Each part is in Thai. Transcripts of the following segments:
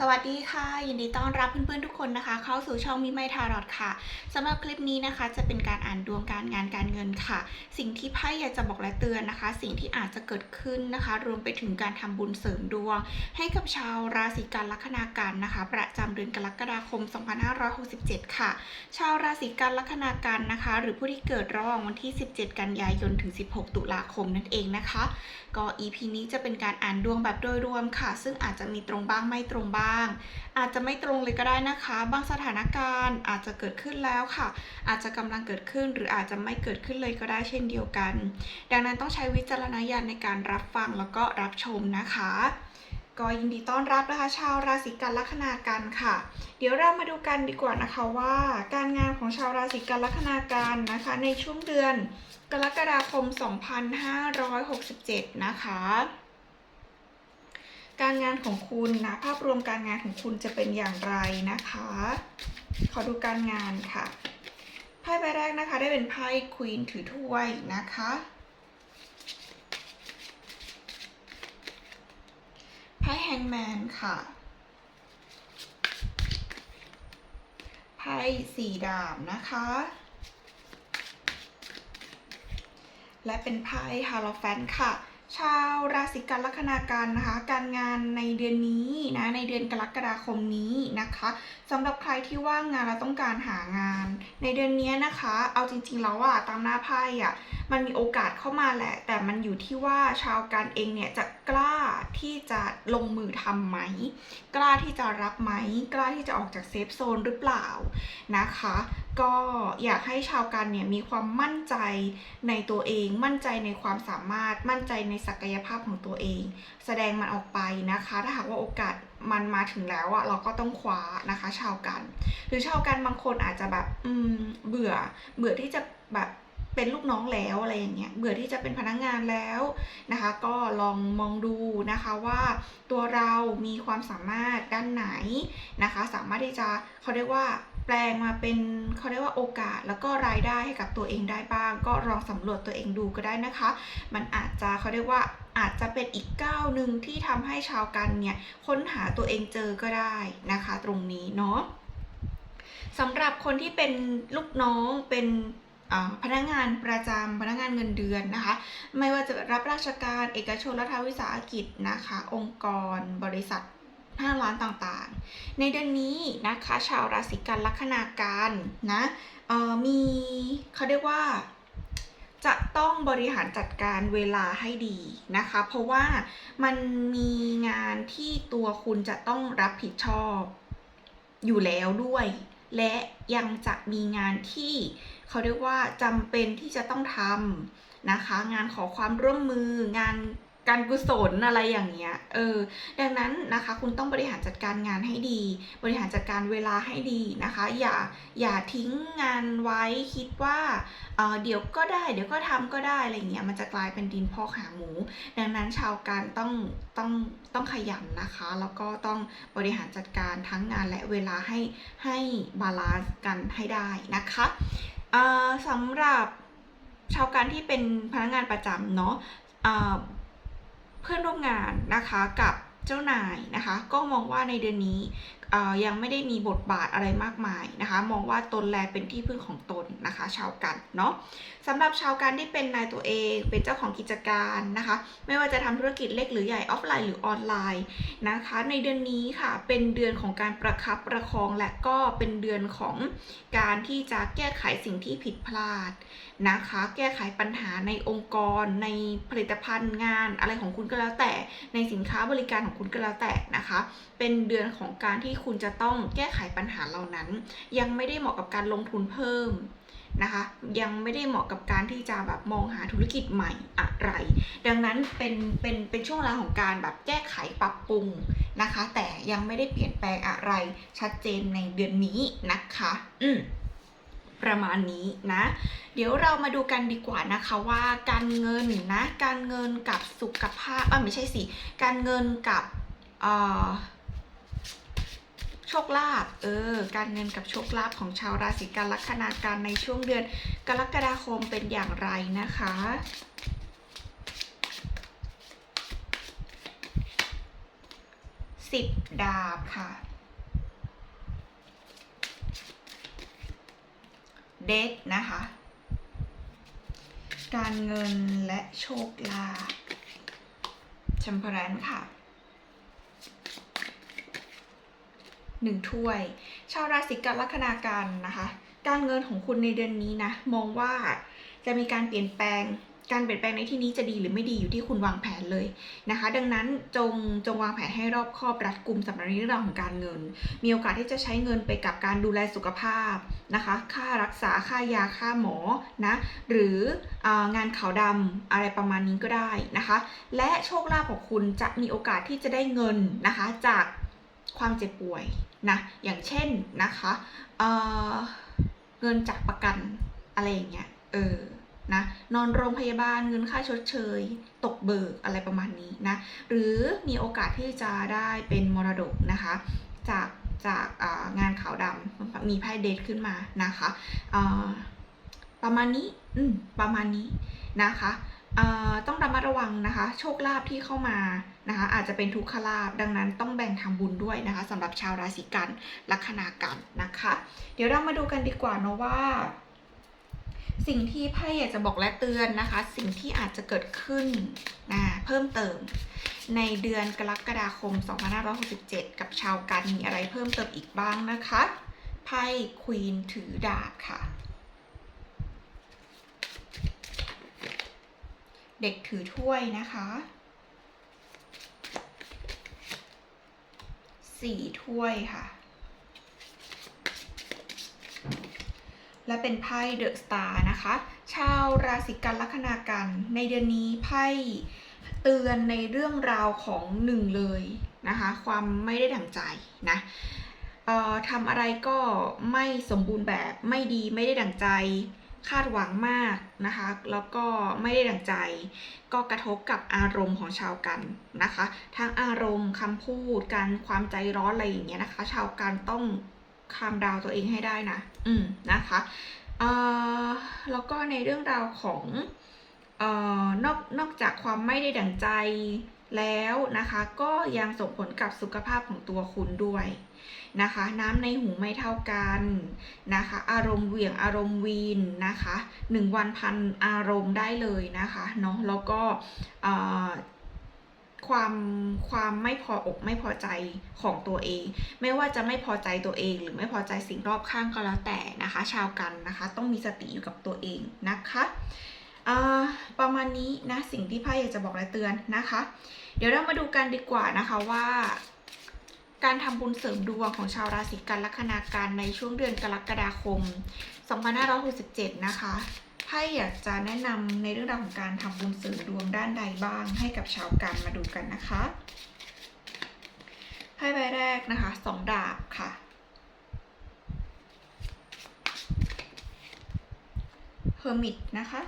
สวัสดีค่ะ ยินดีต้อนรับเพื่อนๆทุกคนนะคะ เข้าสู่ช่องมิไมทารอดค่ะสำหรับคลิปนี้นะคะ จะเป็นการอ่านดวงการงานการเงินค่ะ สิ่งที่ไพ่อยากจะบอกและเตือนนะคะ สิ่งที่อาจจะเกิดขึ้นนะคะ รวมไปถึงการทำบุญเสริมดวง ให้กับชาวราศีกันลัคนากันนะคะ ประจำเดือนกรกฎาคม 2567 ค่ะ ชาวราศีกันลัคนากันนะคะ หรือผู้ที่เกิดระหว่างวันที่ 17 กันยายนถึง 16 ตุลาคมนั่นเองนะคะ ก็ EP นี้จะเป็นการอ่านดวงแบบโดยรวมค่ะ ซึ่งอาจจะมีตรงบ้างไม่ตรงบ้างอาจจะไม่ตรงเลยก็ได้นะคะ บางสถานการณ์อาจจะเกิดขึ้นแล้วค่ะ อาจจะกำลังเกิดขึ้นหรืออาจจะไม่เกิดขึ้นเลยก็ได้เช่นเดียวกัน ดังนั้นต้องใช้วิจารณญาณในการรับฟังแล้วก็รับชมนะคะก็ยินดีต้อนรับนะคะชาวราศีกันลัคนากันค่ะ เดี๋ยวเรามาดูกันดีกว่านะคะว่า การงานของชาวราศีกันลัคนากันนะคะ ในช่วงเดือนกรกฎาคม 2567 นะคะ การงานของคุณนะภาพรวมการงานของคุณจะเป็นอย่างไรนะคะ ขอดูการงานค่ะไพ่ใบแรกนะคะ ได้เป็นไพ่ควีนถือถ้วยนะคะไพ่แฮงแมนค่ะไพ่สี่ดาบนะคะ และเป็นไพ่ฮาโลแฟนค่ะ ชาวราศีกันลัคนากันนะคะ การงานในเดือนนี้นะในเดือนกรกฎาคมนี้นะคะสำหรับใครที่ว่างงานและต้องการหางาน ในเดือนนี้นะคะ เอาจริงๆแล้วอะตามหน้าไพ่อะมันมีโอกาสเข้ามาแหละ แต่มันอยู่ที่ว่าชาวการเองเนี่ยจะ กล้าที่จะลงมือทำไหม กล้าที่จะรับไหม กล้าที่จะออกจากเซฟโซนหรือเปล่านะคะ ก็อยากให้ชาวกันเนี่ยมีความมั่นใจในตัวเอง มั่นใจในความสามารถ มั่นใจในศักยภาพของตัวเอง แสดงมันออกไปนะคะ ถ้าหากว่าโอกาสมันมาถึงแล้วอะเราก็ต้องคว้านะคะ ชาวกัน หรือชาวกันบางคนอาจจะแบบ อืม เบื่อ เบื่อที่จะแบบ เป็นลูกน้องแล้วอะไรอย่างเงี้ยเบื่อที่จะเป็นพนักงานแล้วนะคะ ก็ลองมองดูนะคะว่าตัวเรามีความสามารถด้านไหนนะคะ สามารถที่จะเขาเรียกว่าแปลงมาเป็นเขาเรียกว่าโอกาสแล้วก็รายได้ให้กับตัวเองได้บ้าง ก็ลองสำรวจตัวเองดูก็ได้นะคะ มันอาจจะเขาเรียกว่าอาจจะเป็นอีกก้าวหนึ่งที่ทำให้ชาวกันเนี่ยค้นหาตัวเองเจอก็ได้นะคะ ตรงนี้เนาะสำหรับคนที่เป็นลูกน้องเป็น พนักงานประจำพนักงานเงินเดือนนะคะ ไม่ว่าจะรับราชการเอกชนรัฐวิสาหกิจนะคะ องค์กรบริษัทห้างร้านต่างๆ ในเดือนนี้นะคะ ชาวราศีกันลัคนาการนะมีเขาเรียกว่าจะต้องบริหารจัดการเวลาให้ดีนะคะ เพราะว่ามันมีงานที่ตัวคุณจะต้องรับผิดชอบอยู่แล้วด้วย และยังจะมีงานที่เขาเรียกว่าจำเป็นที่จะต้องทำนะคะ งานขอความร่วมมืองาน การกุศลอะไรอย่างเงี้ย เออ ดังนั้นนะคะคุณต้องบริหารจัดการงานให้ดี บริหารจัดการเวลาให้ดีนะคะ อย่าอย่าทิ้งงานไว้คิดว่าเออเดี๋ยวก็ได้ เดี๋ยวก็ทำก็ได้อะไรเงี้ยมันจะกลายเป็นดินพอกหางหมู ดังนั้นชาวการต้องต้องต้องขยันนะคะ แล้วก็ต้องบริหารจัดการทั้งงานและเวลาให้ให้บาลานซ์กันให้ได้นะคะเอ่อสำหรับชาวการที่เป็นพนักงานประจำเนาะ เพื่อนร่วมงานนะคะกับเจ้านายนะคะ ก็มองว่าในเดือนนี้ ยังไม่ได้มีบทบาทอะไรมากมายนะคะ มองว่าตนแลเป็นที่พึ่งของตนนะคะ ชาวกันเนาะสำหรับชาวกันที่เป็นนายตัวเอง เป็นเจ้าของกิจการนะคะ ไม่ว่าจะทำธุรกิจเล็กหรือใหญ่ออฟไลน์หรือออนไลน์นะคะ ในเดือนนี้ค่ะเป็นเดือนของการประคับประคองและก็เป็นเดือนของการที่จะแก้ไขสิ่งที่ผิดพลาดนะคะ แก้ไขปัญหาในองค์กร ในผลิตภัณฑ์งานอะไรของคุณก็แล้วแต่ ในสินค้าบริการของคุณก็แล้วแต่นะคะ เป็นเดือนของการที่คุณจะต้องแก้ไขปัญหาเหล่านั้น ยังไม่ได้เหมาะกับการลงทุนเพิ่มนะคะ ยังไม่ได้เหมาะกับการที่จะแบบมองหาธุรกิจใหม่อะไร ดังนั้นเป็นเป็นเป็นช่วงเวลาของการแบบแก้ไขปรับปรุงนะคะ แต่ยังไม่ได้เปลี่ยนแปลงอะไรชัดเจนในเดือนนี้นะคะ อืมประมาณนี้นะ เดี๋ยวเรามาดูกันดีกว่านะคะว่าการเงินนะ การเงินกับสุขภาพอะไม่ใช่สิ การเงินกับเอ่อ โชคลาภ เออ การเงินกับโชคลาภของชาวราศีกันลัคนาการในช่วงเดือนกรกฎาคมเป็นอย่างไรนะคะ สิบดาบค่ะเด็กนะคะ การเงินและโชคลาภแชมเปอร์แรนค่ะ หนึ่งถ้วย ชาวราศีกันลัคนาการนะคะ การเงินของคุณในเดือนนี้นะ มองว่าจะมีการเปลี่ยนแปลง การเปลี่ยนแปลงในที่นี้จะดีหรือไม่ดีอยู่ที่คุณวางแผนเลยนะคะ ดังนั้นจงจงวางแผนให้รอบคอบรัดกุมสำหรับในเรื่องของการเงิน มีโอกาสที่จะใช้เงินไปกับการดูแลสุขภาพนะคะ ค่ารักษาค่ายาค่าหมอนะ หรือองานขาวดำอะไรประมาณนี้ก็ได้นะคะ และโชคลาภของคุณจะมีโอกาสที่จะได้เงินนะคะจากความเจ็บป่วย นะอย่างเช่นนะคะเเงินจากประกันอะไรอย่างเงี้ยเออนะนอนโรงพยาบาลเงินค่าชดเชย ตกเบิกอะไรประมาณนี้นะหรือมีโอกาสที่จะได้เป็นมรดกนะคะจากจากงานขาวดำมีไพ่เดทขึ้นมานะคะประมาณนี้ประมาณนี้นะคะ ต้องระมัดระวังนะคะ โชคลาภที่เข้ามานะคะ อาจจะเป็นทุกขลาภดังนั้นต้องแบ่งทำบุญด้วยนะคะสำหรับชาวราศีกันลัคนากันนะคะ เดี๋ยวเรามาดูกันดีกว่าเนาะว่า สิ่งที่ไพ่อยากจะบอกและเตือนนะคะ สิ่งที่อาจจะเกิดขึ้นนะเพิ่มเติม ในเดือนกรกฎาคม 2567 กับชาวกันมีอะไรเพิ่มเติมอีกบ้างนะคะไพ่ควีนถือดาบค่ะ เด็กถือถ้วยนะคะสี่ถ้วยค่ะ และเป็นไพ่เดอะสตาร์นะคะ ชาวราศีกันลัคนากัน ในเดือนนี้ไพ่เตือนในเรื่องราวของหนึ่งเลยนะคะ ความไม่ได้ดั่งใจนะทำอะไรก็ไม่สมบูรณ์แบบไม่ดีไม่ได้ดั่งใจ คาดหวังมากนะคะ แล้วก็ไม่ได้ดังใจ ก็กระทบกับอารมณ์ของชาวกันนะคะ ทั้งอารมณ์คำพูดการความใจร้อนอะไรอย่างเงี้ยนะคะ ชาวกันต้องคามดาวตัวเองให้ได้นะ อืมนะคะเอ่อแล้วก็ในเรื่องราวของเอ่อนอกนอกจากความไม่ได้ดั่งใจ แล้วนะคะก็ยังส่งผลกับสุขภาพของตัวคุณด้วยนะคะ น้ำในหูไม่เท่ากันนะคะ อารมณ์เหวี่ยงอารมณ์วีนนะคะหนึ่งวันพันอารมณ์ได้เลยนะคะเนาะแล้วก็ความความไม่พออกไม่พอใจของตัวเอง ไม่ว่าจะไม่พอใจตัวเอง หรือไม่พอใจสิ่งรอบข้างก็แล้วแต่นะคะ ชาวกันนะคะ ต้องมีสติอยู่กับตัวเองนะคะ ประมาณนี้นะสิ่งที่ไพ่อยากจะบอกและเตือนนะคะ เดี๋ยวเรามาดูกันดีกว่านะคะว่า การทำบุญเสริมดวงของชาวราศีกันลัคนาการในช่วงเดือนกรกฎาคม 2567 นะคะไพ่อยากจะแนะนำในเรื่องราวของการทำบุญเสริมดวงด้านใดบ้าง ให้กับชาวกันมาดูกันนะคะไพ่ใบแรกนะคะสองดาบค่ะเฮอร์มิตนะคะ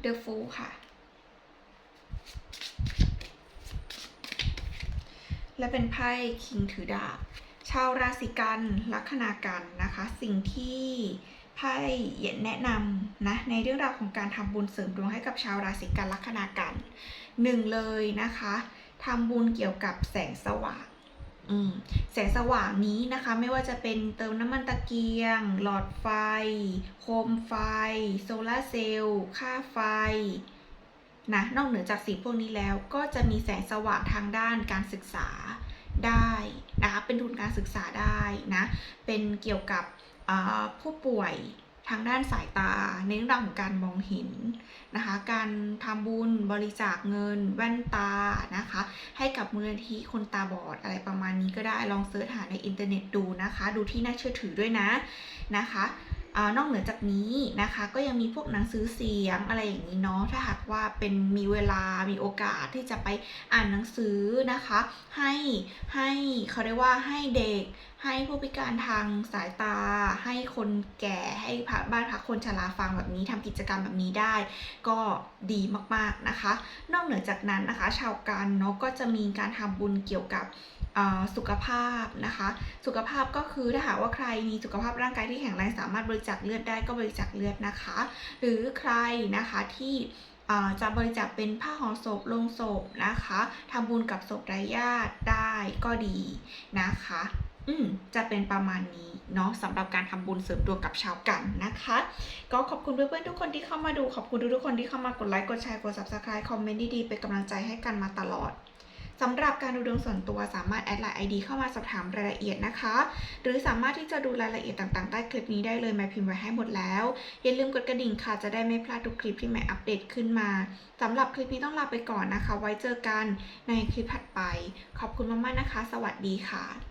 เดอะฟูค่ะ และเป็นไพ่คิงถือดาบ ชาวราศีกันลัคนากันนะคะ สิ่งที่ไพ่แนะนำนะในเรื่องราวของการทำบุญเสริมดวงให้กับชาวราศีกันลัคนากันหนึ่งเลยนะคะทำบุญเกี่ยวกับแสงสว่าง แสงสว่างนี้นะคะไม่ว่าจะเป็นเติมน้ำมันตะเกียง หลอดไฟ โคมไฟ โซลาเซลล์ค่าไฟนะนอกเหนือจากสิ่งพวกนี้แล้วก็จะมีแสงสว่างทางด้านการศึกษาได้นะคะเป็นทุนการศึกษาได้นะเป็นเกี่ยวกับผู้ป่วย ทางด้านสายตาในเรื่องของการมองเห็นนะคะ การทำบุญบริจาคเงิน แว่นตานะคะ ให้กับมูลนิธิคนตาบอดอะไรประมาณนี้ก็ได้ลองเสิร์ชหาในอินเทอร์เน็ตดูนะคะ ดูที่น่าเชื่อถือด้วยนะนะคะ นอกเหนือจากนี้นะคะ ก็ยังมีพวกหนังสือเสียงอะไรอย่างนี้เนาะถ้าหากว่าเป็นมีเวลามีโอกาสที่จะไปอ่านหนังสือนะคะ ให้ให้เขาเรียกว่าให้เด็ก ให้ผู้พิการทางสายตา ให้คนแก่ให้พระบ้านพักคนชราฟังแบบนี้ทำกิจกรรมแบบนี้ได้ ก็ดีมากๆนะคะ นอกเหนือจากนั้นนะคะ ชาวกันเนาะก็จะมีการทำบุญเกี่ยวกับ สุขภาพนะคะ สุขภาพก็คือถ้าหากว่าใครมีสุขภาพร่างกายที่แข็งแรงสามารถบริจาคเลือดได้ก็บริจาคเลือดนะคะ หรือใครนะคะที่จะบริจาคเป็นผ้าห่อศพลงศพนะคะทำบุญกับศพไร้ญาติได้ก็ดีนะคะ อืมจะเป็นประมาณนี้เนาะสำหรับการทำบุญเสริมดวงกับชาวกันนะคะ ก็ขอบคุณเพื่อนๆทุกคนที่เข้ามาดูขอบคุณทุกๆคนที่เข้ามากดไลค์กดแชร์กด subscribe คอมเมนต์ดีๆเป็นกำลังใจให้กันมาตลอด สำหรับการดูดวงส่วนตัวสามารถแอดไลน์ ID เข้ามาสอบถามรายละเอียดนะคะ หรือสามารถที่จะดูรายละเอียดต่างๆ ใต้คลิปนี้ได้เลยแม่พิมพ์ไว้ให้หมดแล้ว อย่าลืมกดกระดิ่งค่ะจะได้ไม่พลาดทุกคลิปที่แม่อัปเดตขึ้นมาสำหรับคลิปนี้ต้องลาไปก่อนนะคะ ไว้เจอกันในคลิปถัดไป ขอบคุณมากๆนะคะ สวัสดีค่ะ